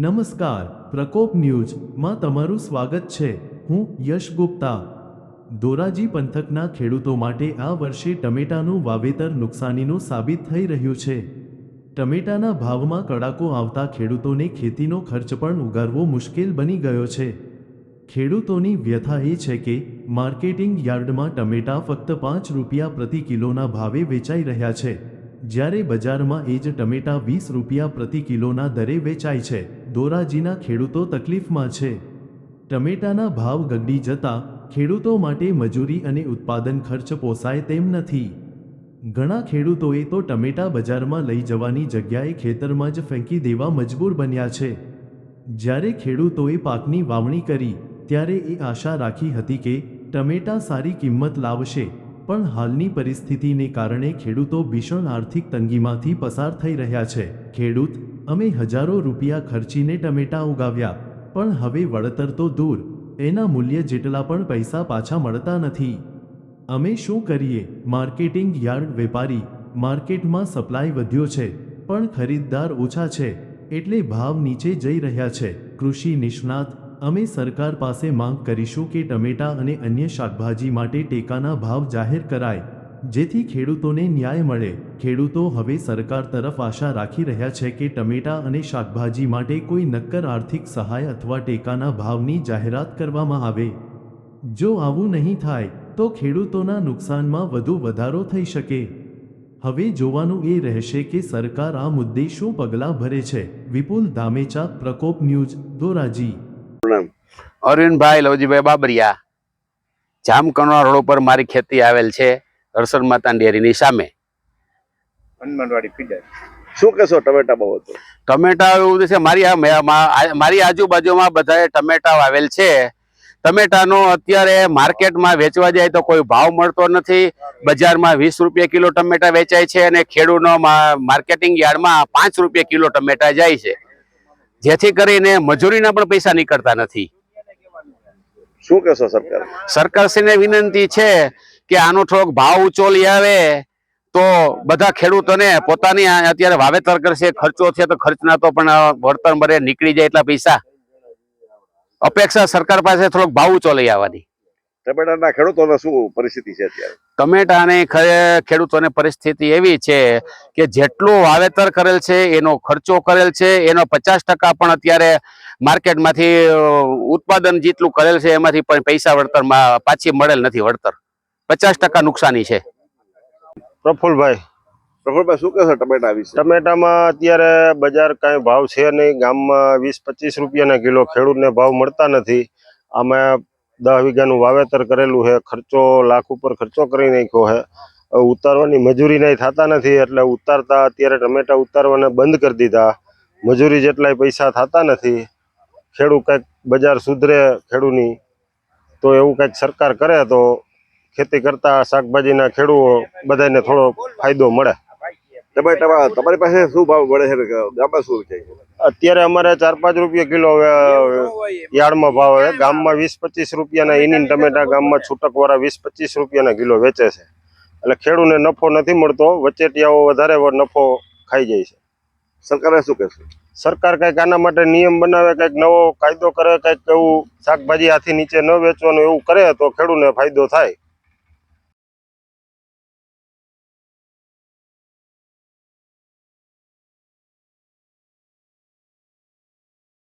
નમસ્કાર, પ્રકોપ ન્યૂઝમાં તમારું સ્વાગત છે. હું યશ ગુપ્તા. ધોરાજી પંથકના ખેડૂતો માટે આ વર્ષે ટમેટાનું વાવેતર નુકસાનીનું સાબિત થઈ રહ્યું છે. ટમેટાના ભાવમાં કડાકો આવતા ખેડૂતોને ખેતીનો ખર્ચ પણ ઉગારવો મુશ્કેલ બની ગયો છે. ખેડૂતોની વ્યથા એ છે કે, માર્કેટિંગ યાર્ડમાં ટમેટા ફક્ત પાંચ રૂપિયા પ્રતિ કિલોના ભાવે વેચાઈ રહ્યા છે. જ્યારે બજારમાં એ જ ટમેટા વીસ રૂપિયા પ્રતિ કિલોના દરે વેચાય છે. ધોરાજીના ખેડૂતો તકલીફમાં છે. ટમેટાના ભાવ ગગડી જતા ખેડૂતો માટે મજૂરી અને ઉત્પાદન ખર્ચ પોસાય તેમ નથી. ઘણા ખેડૂતોએ તો ટમેટા બજારમાં લઈ જવાની જગ્યાએ ખેતરમાં જ ફેંકી દેવા મજબૂર બન્યા છે. જ્યારે ખેડૂતોએ પાકની વાવણી કરી, ત્યારે એ આશા રાખી હતી કે ટમેટા સારી કિંમત લાવશે, પણ હાલની પરિસ્થિતિને કારણે ખેડૂતો ભીષણ આર્થિક તંગીમાંથી પસાર થઈ રહ્યા છે. ખેડૂત અમે હજારો રૂપિયા ખર્ચીને ટમેટા ઉગાવ્યા, પણ હવે વળતર તો દૂર, એના મૂલ્ય જેટલા પણ પૈસા પાછા મળતા નથી. અમે શું કરીએ? માર્કેટિંગ યાર્ડ વેપારી, માર્કેટમાં સપ્લાય વધ્યો છે, પણ ખરીદદાર ઓછા છે, એટલે ભાવ નીચે જઈ રહ્યા છે. કૃષિ નિષ્ણાત, અમે સરકાર પાસે માંગ કરીશું કે ટમેટા અને અન્ય શાકભાજી માટે ટેકાના ભાવ જાહેર કરાય. જેથી ખેડૂતોને ન્યાય મળે. ખેડૂતો હવે સરકાર તરફ આશા રાખી રહ્યા છે કે ટમેટા અને શાકભાજી માટે કોઈ નક્કર આર્થિક સહાય અથવા ટેકાના ભાવની જાહેરાત કરવામાં આવે. જો આવું નહીં થાય, તો ખેડૂતોના નુકસાનમાં વધુ વધારો થઈ શકે. હવે જોવાનું એ રહેશે કે સરકાર આ મુદ્દે શું પગલાં ભરે છે. વિપુલ ધામેચા, પ્રકોપ ન્યૂઝ, ધોરાજી. અરવિંદભાઈ લવજીભાઈ બાબરિયા. જામકણવા રોડ ઉપર મારી ખેતી આવેલ છે. હર્ષદ માતા ડેરીની સામે. હનુમાનવાડી ફીડર શું કહેશો ટમેટા બાબતે ટમેટા એવું છે મારી મારી આજુબાજુમાં બધાએ ટમેટા વાવેલ છે. ટમેટાનો અત્યારે માર્કેટમાં વેચવા જાય તો કોઈ ભાવ મળતો નથી. બજારમાં વીસ રૂપિયા કિલો ટમેટા વેચાય છે અને ખેડૂતનો મા- માર્કેટિંગ યાર્ડમાં પાંચ રૂપિયા કિલો ટમેટા જાય છે. જેથી કરીને મજૂરીના પણ પૈસા નીકળતા નથી. શું કહેશો સરકાર? સરકારશ્રીને વિનંતી છે કે આનો થોડોક ભાવ ઊંચો લઈ આવે તો બધા ખેડૂતોને પોતાની અત્યારે વાવેતર કરશે ખર્ચો છે તો ખર્ચના તો પણ વળતર મળે નીકળી જાય એટલા પૈસા. અપેક્ષા સરકાર પાસે થોડોક ભાવ ઊંચો લઈ આવવાની. ટમેટાના ખેડૂતોને શું પરિસ્થિતિ છે અત્યારે? ટમેટાની ખેડૂતોને પરિસ્થિતિ એવી છે કે જેટલું વાવેતર કરેલ છે એનો ખર્ચો કરેલ છે એનો પચાસ ટકા પણ અત્યારે માર્કેટમાંથી ઉત્પાદન જેટલું કરેલ છે એમાંથી પણ પૈસા વળતર પાછી મળેલ નથી વળતર. પચાસ ટકા નુકસાની છે. પ્રફુલભાઈ. પ્રફુલભાઈ શું કહેશો ટમેટા વિશે? ટમેટામાં અત્યારે બજાર કાંઈ ભાવ છે નહીં. ગામમાં વીસ પચીસ રૂપિયાના કિલો ખેડૂતને ભાવ મળતા નથી. અમે દસ વીઘાનું વાવેતર કરેલું છે. ખર્ચો લાખ ઉપર ખર્ચો કરી નાખ્યો છે. ઉતારવાની મજૂરી નહીં થતા નથી. એટલે ઉતારતા અત્યારે ટમેટા ઉતારવાને બંધ કરી દીધા. મજૂરી જેટલાય પૈસા થતા નથી. ખેડૂત કંઈક બજાર સુધરે ખેડૂની. તો એવું કંઈક સરકાર કરે તો ખેતી કરતા શાકભાજીના ખેડૂતો બધાને થોડો ફાયદો મળે. ટમેટામાં તમારી પાસે શું ભાવ મળે છે? ગામમાં શું છે? અત્યારે અમારે ચાર પાંચ રૂપિયા કિલો યાર્ડમાં ભાવ છે. ગામમાં વીસ પચીસ રૂપિયાના ઇનિન ટમેટા ગામમાં છૂટક વાળા વીસ પચીસ રૂપિયાના કિલો વેચે છે. એટલે ખેડૂને નફો નથી મળતો. વચેટિયાઓ વધારે નફો ખાઈ જાય છે. સરકારે શું કહેશે? સરકાર કંઈક આના માટે નિયમ બનાવે કંઈક નવો કાયદો કરે કંઈક એવું શાકભાજી હાથી નીચે ન વેચવાનું એવું કરે તો ખેડૂને ફાયદો થાય.